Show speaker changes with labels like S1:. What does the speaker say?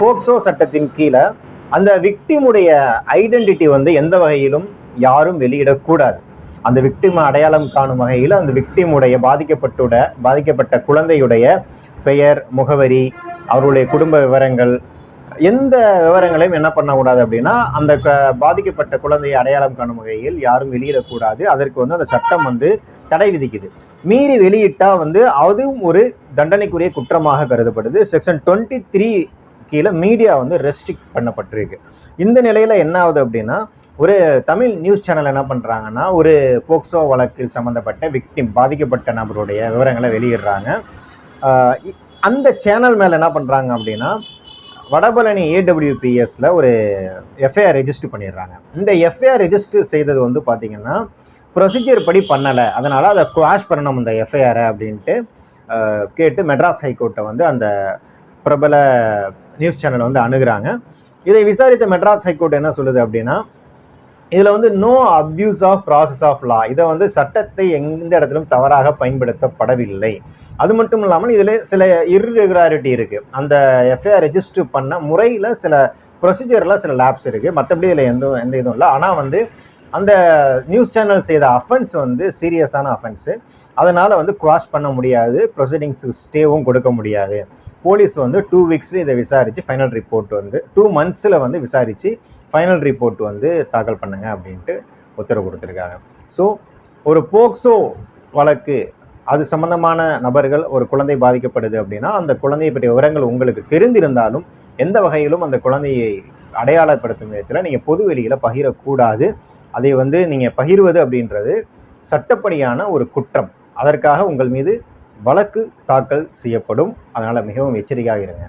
S1: POCSO சட்டத்தின் கீழே அந்த விக்டிமுடைய ஐடென்டிட்டி வந்து எந்த வகையிலும் யாரும் வெளியிடக்கூடாது. அந்த விக்டிம் அடையாளம் காணும் வகையில் அந்த விக்டிமுடைய பாதிக்கப்பட்டுட பாதிக்கப்பட்ட குழந்தையுடைய பெயர் முகவரி அவருடைய குடும்ப விவரங்கள் எந்த விவரங்களையும் என்ன பண்ணக்கூடாது அப்படின்னா அந்த க- பாதிக்கப்பட்ட குழந்தையை அடையாளம் காணும் வகையில் யாரும் வெளியிடக்கூடாது. அதற்கு வந்து அந்த சட்டம் வந்து தடை விதிக்குது. மீறி வெளியிட்டால் வந்து அதுவும் ஒரு தண்டனைக்குரிய குற்றமாக கருதப்படுது. செக்ஷன் டுவெண்ட்டி த்ரீ கீழே மீடியா வந்து ரெஸ்ட்ரிக்ட் பண்ணப்பட்டிருக்கு. இந்த நிலையில் என்ன ஆகுது அப்படின்னா ஒரு தமிழ் நியூஸ் சேனல் என்ன பண்ணுறாங்கன்னா ஒரு போக்சோ வழக்கில் சம்மந்தப்பட்ட விக்டிம் பாதிக்கப்பட்ட நபருடைய விவரங்களை வெளியிடுறாங்க. அந்த சேனல் மேலே என்ன பண்ணுறாங்க அப்படின்னா வடபழனி ஏடபிள்யூபிஎஸில் ஒரு எஃப்ஐஆர் ரெஜிஸ்டர் பண்ணிடுறாங்க. இந்த எஃப்ஐஆர் ரெஜிஸ்டர் செய்தது வந்து பார்த்திங்கன்னா ப்ரொசீஜர் படி பண்ணலை. அதனால் அதை குவாஷ் பண்ணணும் இந்த எஃப்ஐஆரை அப்படின்ட்டு கேட்டு மெட்ராஸ் ஹைகோர்ட்டை வந்து அந்த பிரபல நியூஸ் சேனலை வந்து அணுகிறாங்க. இதை விசாரித்த மெட்ராஸ் ஹைகோர்ட் என்ன சொல்லுது அப்படின்னா இதில் வந்து no abuse of process of law இதை வந்து சட்டத்தை எந்த இடத்திலும் தவறாக பயன்படுத்தப்படவில்லை. அது மட்டும் இல்லாமல் இதில் சில இர்ரெகுலாரிட்டி இருக்குது அந்த எஃப்ஐஆர் ரெஜிஸ்டர் பண்ண முறையில் சில ப்ரொசீஜரில் சில லேப்ஸ் இருக்குது மற்றபடி இதில் எந்த எந்த இதுவும் இல்லை. ஆனால் வந்து அந்த நியூஸ் சேனல் செய்த அஃபென்ஸ் வந்து சீரியஸான அஃபென்ஸு அதனால் வந்து குவாஷ் பண்ண முடியாது. ப்ரொசீடிங்ஸுக்கு ஸ்டேவும் கொடுக்க முடியாது. போலீஸ் வந்து டூ வீக்ஸ் இதை விசாரித்து ஃபைனல் ரிப்போர்ட் வந்து டூ மந்த்ஸில் வந்து விசாரித்து ஃபைனல் ரிப்போர்ட் வந்து தாக்கல் பண்ணுங்க அப்படின்ட்டு உத்தரவு கொடுத்துருக்காங்க. ஸோ ஒரு போக்சோ வழக்கு அது சம்பந்தமான நபர்கள் ஒரு குழந்தை பாதிக்கப்படுது அப்படின்னா அந்த குழந்தையை பற்றிய விவரங்கள் உங்களுக்கு தெரிந்திருந்தாலும் எந்த வகையிலும் அந்த குழந்தையை அடையாளப்படுத்தும் விதத்தில் நீங்கள் பொது வெளியில் பகிரக்கூடாது. அதை வந்து நீங்கள் பகிர்வது அப்படின்றது சட்டப்படியான ஒரு குற்றம். அதற்காக உங்கள் மீது வழக்கு தாக்கல் செய்யப்படும். அதனால் மிகவும் எச்சரிக்கையாக இருங்க.